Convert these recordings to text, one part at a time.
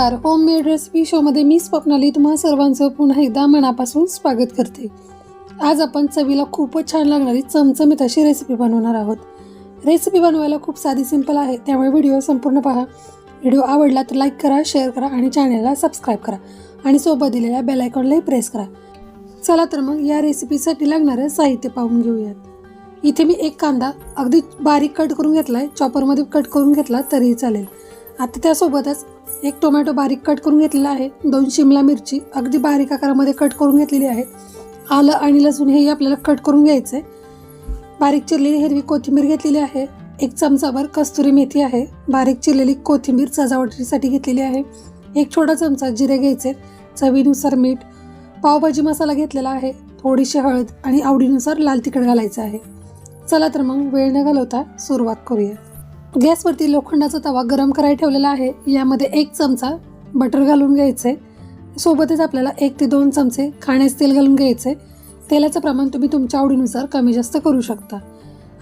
नमस्कार. Home made recipe शोमध्ये मी स्वप्नाली. तुम्हा सर्वांचं पुन्हा एकदा मनापासून स्वागत करते. आज आपण चवीला खूपच छान लागणारी चमचमीत अशी रेसिपी बनवणार आहोत. रेसिपी बनवायला खूप साधी सिंपल आहे. त्यामुळे व्हिडिओ संपूर्ण पहा. व्हिडिओ आवडला तर लाईक करा शेअर करा आणि चॅनलला सबस्क्राईब करा. आणि सोबत दिलेल्या बेलायकॉनलाही प्रेस करा. चला तर मग या रेसिपीसाठी लागणारं साहित्य पाहून घेऊयात. इथे मी एक कांदा अगदी बारीक कट करून घेतला आहे चॉपरमध्ये कट करून घेतला तरीही चालेल. आता त्यासोबतच एक टोमॅटो बारीक कट करून घेतलेला आहे. दोन शिमला मिरची अगदी बारीक आकारामध्ये कट करून घेतलेली आहे. आलं आणि लसूण हेही आपल्याला कट करून घ्यायचं. आहे बारीक चिरलेली हिरवी कोथिंबीर घेतलेली आहे. एक चमचाभर कस्तुरी मेथी आहे. बारीक चिरलेली कोथिंबीर सजावटीसाठी घेतलेली आहे. एक छोटा चमचा जिरे घ्यायचे. चवीनुसार मीठ पावभाजी मसाला घेतलेला आहे. थोडीशी हळद आणि आवडीनुसार लाल तिखट घालायचं आहे. चला तर मग वेळ न घालवता सुरुवात करूया. गॅसवरती लोखंडाचा तवा गरम करायला ठेवलेला आहे. यामध्ये एक चमचा बटर घालून घ्यायचे. सोबतच आपल्याला एक ते दोन चमचे खाण्याचे तेल घालून घ्यायचे. तेलाचं प्रमाण तुम्ही तुमच्या आवडीनुसार कमी जास्त करू शकता.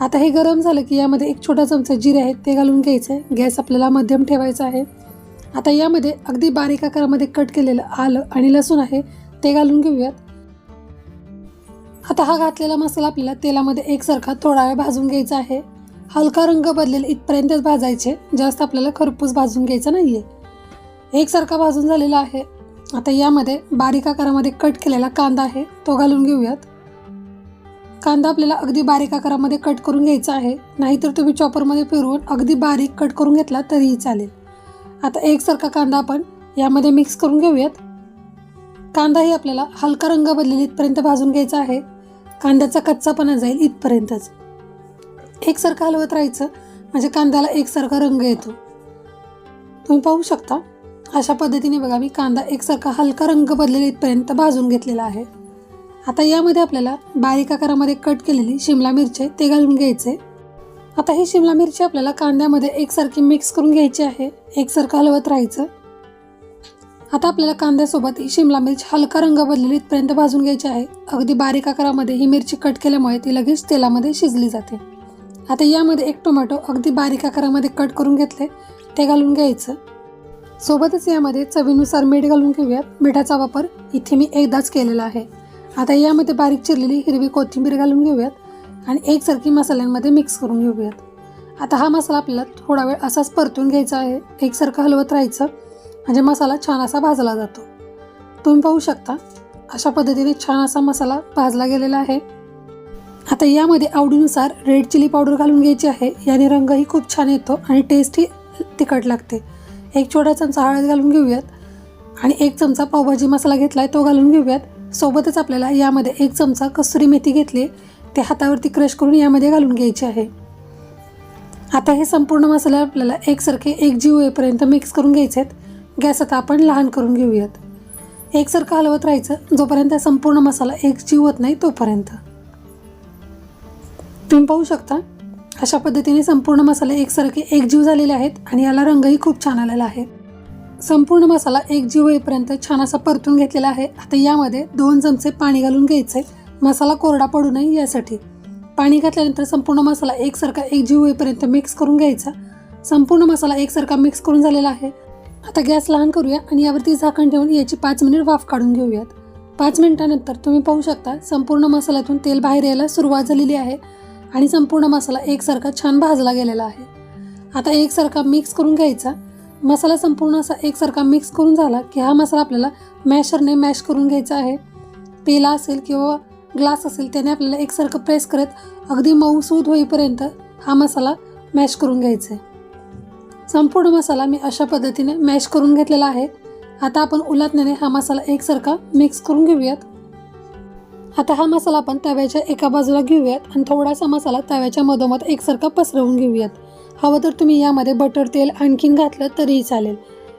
आता हे गरम झालं की यामध्ये एक छोटा चमचा जिरे आहेत ते घालून घ्यायचे. गॅस आपल्याला मध्यम ठेवायचा आहे. आता यामध्ये अगदी बारीक आकारामध्ये कट केलेलं आलं आणि लसूण आहे ते घालून घेऊयात. आता हा घातलेला मसाला आपल्याला तेलामध्ये एकसारखा थोडा वेळ भाजून घ्यायचा आहे. हलका रंग बदलेल इथपर्यंतच भाजायचे. जास्त आपल्याला खरपूस भाजून घ्यायचं आहे एकसारखा भाजून झालेला आहे. आता यामध्ये बारीक आकारामध्ये कट केलेला कांदा आहे तो घालून घेऊयात. कांदा आपल्याला अगदी बारीक आकारामध्ये कट करून घ्यायचा आहे. नाहीतर तुम्ही चॉपरमध्ये फिरवून अगदी बारीक कट करून घेतला तरीही चालेल. आता एकसारखा कांदा आपण यामध्ये मिक्स करून घेऊयात. कांदाही आपल्याला हलका रंग बदलेल इथपर्यंत भाजून घ्यायचा आहे. कांद्याचा कच्चापणा जाईल इथपर्यंतच. एकसारखं हलवत राहायचं. म्हणजे कांद्याला एकसारखा रंग येतो. तुम्ही पाहू शकता. अशा पद्धतीने बघा मी कांदा एकसारखा हलका रंग बदलेला इथपर्यंत भाजून घेतलेला आहे. आता यामध्ये आपल्याला बारीक आकारामध्ये कट केलेली शिमला मिरची ते घालून घ्यायचे. आता ही शिमला मिरची आपल्याला कांद्यामध्ये एकसारखी मिक्स करून घ्यायची आहे. एकसारखं हलवत राहायचं. आता आपल्याला कांद्यासोबत ही शिमला मिरची हलका रंग बदलेली इथपर्यंत भाजून घ्यायची आहे. अगदी बारीक आकारामध्ये ही मिरची कट केल्यामुळे ती लगेच तेलामध्ये शिजली जाते. आता यामध्ये एक टोमॅटो अगदी बारीक आकारामध्ये कट करून घेतले ते घालून घ्यायचं. सोबतच यामध्ये चवीनुसार मीठ घालून घेऊयात. मिठाचा वापर इथे मी एकदाच केलेला आहे. आता यामध्ये बारीक चिरलेली हिरवी कोथिंबीर घालून घेऊयात आणि एकसारखी मसाल्यांमध्ये मिक्स करून घेऊयात. आता हा मसाला आपल्याला थोडा वेळ असाच परतून घ्यायचा आहे. एकसारखं हलवत राहायचं. म्हणजे मसाला छान असा भाजला जातो. तुम्ही पाहू शकता अशा पद्धतीने छान असा मसाला भाजला गेलेला आहे. आता यामध्ये आवडीनुसार रेड चिली पावडर घालून घ्यायची आहे. याने रंगही खूप छान येतो आणि टेस्टही तिखट लागते. एक छोटा चमचा हळद घालून घेऊयात. आणि एक चमचा पावभाजी मसाला घेतला आहे तो घालून घेऊयात. सोबतच आपल्याला यामध्ये एक चमचा कसुरी मेथी घेतली ते हातावरती क्रश करून यामध्ये घालून घ्यायची आहे. आता हे संपूर्ण मसाले आपल्याला एकसारखे एक जीव येईपर्यंत मिक्स करून घ्यायचे आहेत. गॅस आता आपण लहान करून घेऊयात. एकसारखं हलवत राहायचं जोपर्यंत संपूर्ण मसाला एक जीव होत नाही तोपर्यंत. तुम्ही पाहू शकता अशा पद्धतीने संपूर्ण मसाले एकसारखे एकजीव झालेले आहेत आणि याला रंगही खूप छान आलेला आहे. संपूर्ण मसाला एकजीव होईपर्यंत छान असा परतून घेतलेला आहे. आता यामध्ये दोन चमचे पाणी घालून घ्यायचे. मसाला कोरडा पडू नये यासाठी. पाणी घातल्यानंतर संपूर्ण मसाला एकसारखा एकजीव होईपर्यंत मिक्स करून घ्यायचा. संपूर्ण मसाला एकसारखा मिक्स करून झालेला आहे. आता गॅस लहान करूया आणि यावरती झाकण ठेवून याची पाच मिनिट वाफ काढून घेऊयात. पाच मिनिटानंतर तुम्ही पाहू शकता संपूर्ण मसाल्यातून तेल बाहेर यायला सुरुवात झालेली आहे. आणि संपूर्ण मसाला एकसारखा छान भाजला गेलेला आहे. आता एकसारखा मिक्स करून घ्यायचा. मसाला संपूर्ण असा एकसारखा मिक्स करून झाला की हा मसाला आपल्याला मॅशरने मॅश करून घ्यायचा आहे. पेला असेल किंवा ग्लास असेल त्याने आपल्याला एकसारखं प्रेस करत अगदी मऊसूद होईपर्यंत हा मसाला मॅश करून घ्यायचा आहे. संपूर्ण मसाला मी अशा पद्धतीने मॅश करून घेतलेला आहे. आता आपण उलटण्याने हा मसाला एकसारखा मिक्स करून घेऊयात. आता हा मसाला आपण तव्याच्या एका बाजूला घेऊयात आणि थोडासा मसाला तव्याच्या मधोमध एकसारखा पसरवून घेऊयात. हवं तर तुम्ही यामध्ये बटर तेल आणखीन घातलं तरीही चालेल.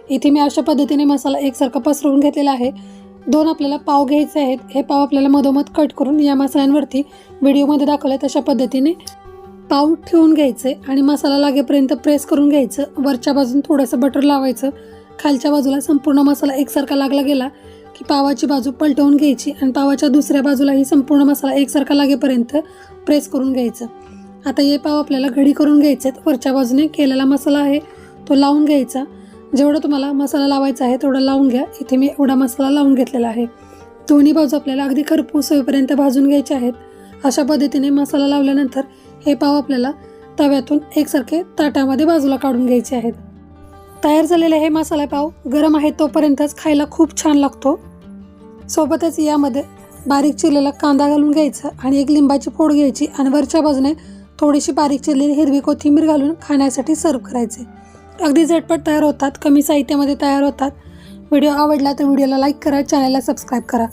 इथे मी अशा पद्धतीने मसाला एकसारखा पसरवून घेतलेला आहे. दोन आपल्याला पाव घ्यायचे आहेत. हे पाव आपल्याला मधोमध कट करून या मसाल्यांवरती व्हिडिओमध्ये दाखवलं तशा पद्धतीने पाव ठेवून घ्यायचे आणि मसाला लागेपर्यंत प्रेस करून घ्यायचं. वरच्या बाजून थोडंसं बटर लावायचं. खालच्या बाजूला संपूर्ण मसाला एकसारखा लागला गेला. की पावाची बाजू पलटवून घ्यायची आणि पावाच्या दुसऱ्या बाजूलाही संपूर्ण मसाला एकसारखा लागेपर्यंत प्रेस करून घ्यायचं. आता हे पाव आपल्याला घडी करून घ्यायचे आहेत वरच्या बाजूने केलेला मसाला आहे तो लावून घ्यायचा. जेवढं तुम्हाला मसाला लावायचा आहे तेवढा लावून घ्या. इथे मी एवढा मसाला लावून घेतलेला आहे. दोन्ही बाजू आपल्याला अगदी खरपूस होईपर्यंत भाजून घ्यायचे आहेत. अशा पद्धतीने मसाला लावल्यानंतर हे पाव आपल्याला तव्यातून एकसारखे ताटामध्ये बाजूला काढून घ्यायचे आहेत. तयार झालेले हे मसाला पाव गरम आहे तोपर्यंतच खायला खूप छान लागतो. सोबतच यामध्ये बारीक चिरलेला कांदा घालून घ्यायचा आणि एक लिंबाची फोड घ्यायची आणि वरच्या बाजूने थोडीशी बारीक चिरलेली हिरवी कोथिंबीर घालून खाण्यासाठी सर्व करायचे. अगदी झटपट तयार होतात कमी साहित्यामध्ये तयार होतात. व्हिडिओ आवडला तर व्हिडिओला लाईक करा चॅनलला सबस्क्राईब करा.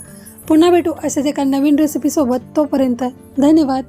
पुन्हा भेटू असेच एका नवीन रेसिपीसोबत तोपर्यंत धन्यवाद.